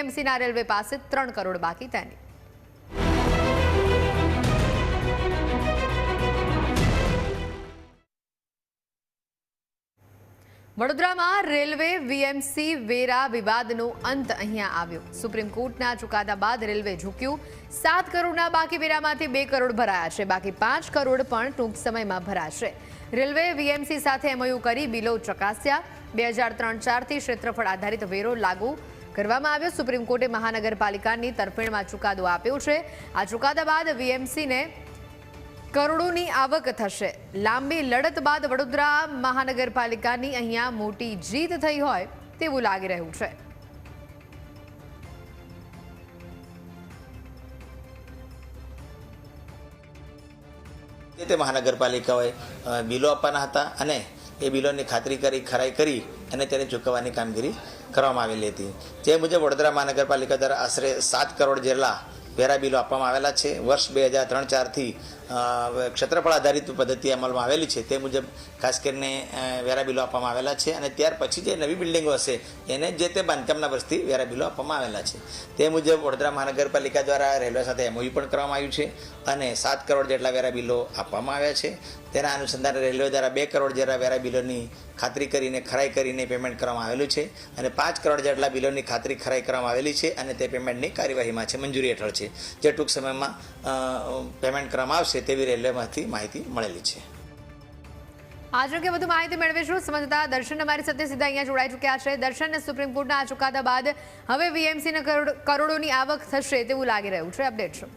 વીએમસીના railway પાસે ત્રણ કરોડ બાકી તેની. વડોદરામાં રેલવે વીએમસી વેરા વિવાદનો અંત અહીંયા આવ્યો. સુપ્રીમ કોર્ટના ચુકાદા બાદ રેલવે ઝૂક્યું. સાત કરોડના બાકી વેરામાંથી બે કરોડ ભરાયા છે. બાકી પાંચ કરોડ પણ ટૂંક સમયમાં ભરાશે. રેલવે વીએમસી સાથે એમઓયુ કરી બિલો ચકાસ્યા. બે હજાર ત્રણ ચારથી ક્ષેત્રફળ આધારિત વેરો લાગુ. કરવામાં આવ્યો. સુપ્રીમ કોર્ટે મહાનગરપાલિકાની તરફેણમાં ચુકાદો આપ્યો છે. આ ચુકાદા બાદ વીએમસીને કરોડોની આવક થશે. લાંબી લડત બાદ વડોદરા મહાનગરપાલિકાની અહીંયા મોટી જીત થઈ હોય તેવું લાગી રહ્યું છે. તે મહાનગરપાલિકાઓએ બિલો આપવાના હતા અને એ બિલોની ખાતરી કરી, ખરાઈ કરી અને તેને ચૂકવવાની કામગીરી કરવામાં આવેલી હતી. જે મુજબ વડોદરા મહાનગરપાલિકા દ્વારા આશરે સાત કરોડ જેટલા વેરા બિલો આપવામાં આવેલા છે. વર્ષ બે હજાર ત્રણ ચારથી ક્ષેત્રફળ આધારિત પદ્ધતિ અમલમાં આવેલી છે તે મુજબ ખાસ કરીને વેરા બિલો આપવામાં આવેલા છે અને ત્યાર પછી જે નવી બિલ્ડિંગો હશે એને જે તે બાંધકામના વર્ષથી વેરા બિલો આપવામાં આવેલા છે. તે મુજબ વડોદરા મહાનગરપાલિકા દ્વારા રેલવે સાથે એમઓયુ પણ કરવામાં આવ્યું છે અને સાત કરોડ જેટલા વેરા બિલો આપવામાં આવ્યા છે. તેના અનુસંધાને રેલવે દ્વારા બે કરોડ જેટલા વેરા બિલોની ખાતરી કરીને, ખરાઈ કરીને પેમેન્ટ કરવામાં આવેલું છે અને પાંચ કરોડ જેટલા બિલોની ખાતરી, ખરાઈ કરવામાં આવેલી છે અને તે પેમેન્ટની કાર્યવાહીમાં છે મંજૂરી હેઠળ છે. જે ટૂંક સમયમાં પેમેન્ટ કરવામાં આવશે તેવી રેલવેમાંથી માહિતી મળેલી છે. આજ અંગે વધુ માહિતી મેળવીશું સમજતા દર્શન અમારી સાથે સીધા અહીંયા જોડાઈ ચૂક્યા છે. દર્શન સુપ્રીમ કોર્ટના આ ચુકાદા બાદ હવે વીએમસીને કરોડોની આવક થશે તેવું લાગી રહ્યું છે. અપડેટ શું?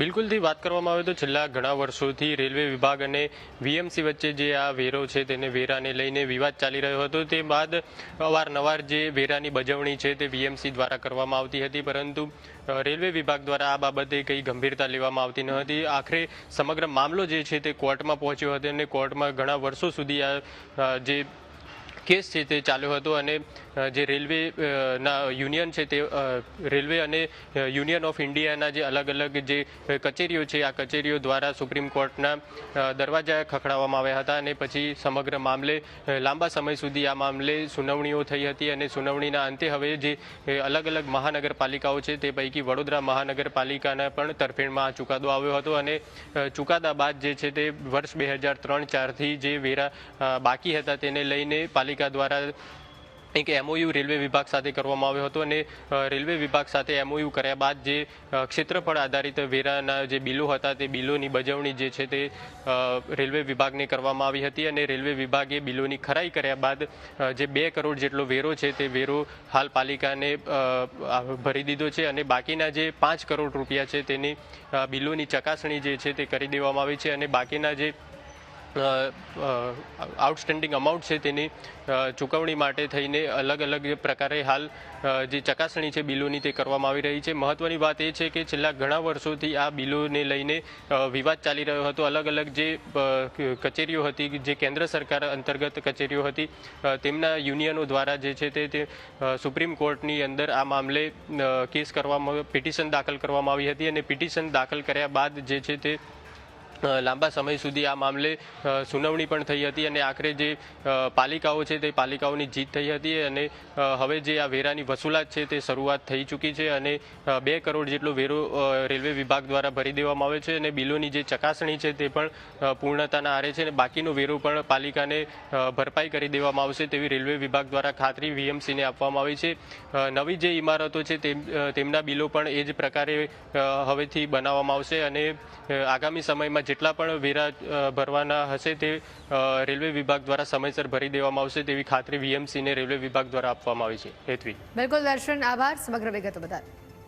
બિલકુલથી વાત કરવામાં આવે તો છેલ્લા ઘણા વર્ષોથી રેલવે વિભાગ અને વીએમસી વચ્ચે જે આ વેરો છે તેને વેરાને લઈને વિવાદ ચાલી રહ્યો હતો. તે બાદ અવારનવાર જે વેરાની બજવણી છે તે વીએમસી દ્વારા કરવામાં આવતી હતી, પરંતુ રેલવે વિભાગ દ્વારા આ બાબતે કંઈ ગંભીરતા લેવામાં આવતી ન હતી. આખરે સમગ્ર મામલો જે છે તે કોર્ટમાં પહોંચ્યો હતો અને કોર્ટમાં ઘણા વર્ષો સુધી આ જે કેસ છે તે ચાલ્યો હતો અને જે રેલવે ના, યુનિયન છે તે રેલવે અને યુનિયન ઓફ ઇન્ડિયાના જે અલગ અલગ જે કચેરીઓ છે, આ કચેરીઓ દ્વારા સુપ્રીમ કોર્ટના દરવાજા ખખડાવવામાં આવ્યા હતા અને પછી સમગ્ર મામલે લાંબા સમય સુધી આ મામલે સુનાવણીઓ થઈ હતી અને સુનાવણીના અંતે હવે જે અલગ અલગ મહાનગરપાલિકાઓ છે તે પૈકી વડોદરા મહાનગરપાલિકાના પણ તરફેણમાં આ ચુકાદો આવ્યો હતો અને ચુકાદા બાદ જે છે તે વર્ષ બે હજાર ત્રણ ચારથી જે વેરા બાકી હતા તેને લઈને પાલિકા દ્વારા એક એમઓયુ રેલવે વિભાગ સાથે કરવામાં આવ્યો હતો અને રેલવે વિભાગ સાથે એમઓયુ કર્યા બાદ જે ક્ષેત્રફળ આધારિત વેરાના જે બિલો હતા તે બિલોની બજવણી જે છે તે રેલવે વિભાગને કરવામાં આવી હતી અને રેલવે વિભાગે બિલોની ખરાઈ કર્યા બાદ જે બે કરોડ જેટલો વેરો છે તે વેરો હાલ પાલિકાને ભરી દીધો છે અને બાકીના જે પાંચ કરોડ રૂપિયા છે તેની બિલોની ચકાસણી જે છે તે કરી દેવામાં આવી છે અને બાકીના જે આઉટસ્ટેન્ડિંગ અમાઉન્ટ છે તેની. ચૂકવણી માટે થઈને અલગ અલગ પ્રકારે હાલ જે ચકાસણી છે બિલોની તે કરવામાં આવી રહી છે. મહત્વની વાત એ છે કે છેલ્લા ઘણા વર્ષોથી આ બિલોને લઈને વિવાદ ચાલી રહ્યો હતો. અલગ અલગ જે કચેરીઓ હતી, જે કેન્દ્ર સરકાર અંતર્ગત કચેરીઓ હતી તેમના યુનિયનો દ્વારા જે છે તે સુપ્રીમ કોર્ટની અંદર આ મામલે કેસ કરવામાં, પિટિશન દાખલ કરવામાં આવી હતી અને પિટિશન દાખલ કર્યા બાદ જે છે તે લાંબા સમય સુધી આ મામલે સુનાવણી પણ થઈ હતી અને આખરે જે પાલિકાઓ છે તે પાલિકાઓની જીત થઈ હતી અને હવે જે આ વેરાની વસૂલાત છે તે શરૂઆત થઈ ચૂકી છે અને બે કરોડ જેટલો વેરો રેલવે વિભાગ દ્વારા ભરી દેવામાં આવે છે અને બિલોની જે ચકાસણી છે તે પણ પૂર્ણતાના આરે છે અને બાકીનો વેરો પણ પાલિકાને ભરપાઈ કરી દેવામાં આવશે તેવી રેલવે વિભાગ દ્વારા ખાતરી વીએમસીને આપવામાં આવી છે. નવી જે ઇમારતો છે તેમ- તેમના બિલો પણ એ જ પ્રકારે હવેથી બનાવવામાં આવશે અને આગામી સમયમાં જેટલા પણ વેરા ભરવાના હશે તે રેલવે વિભાગ દ્વારા સમયસર ભરી દેવામાં આવશે તેવી ખાતરી વીએમસીને રેલવે વિભાગ દ્વારા આપવામાં આવી છે. હેતવી. બિલકુલ દર્શન, આભાર. સમગ્ર વિગતો બદલ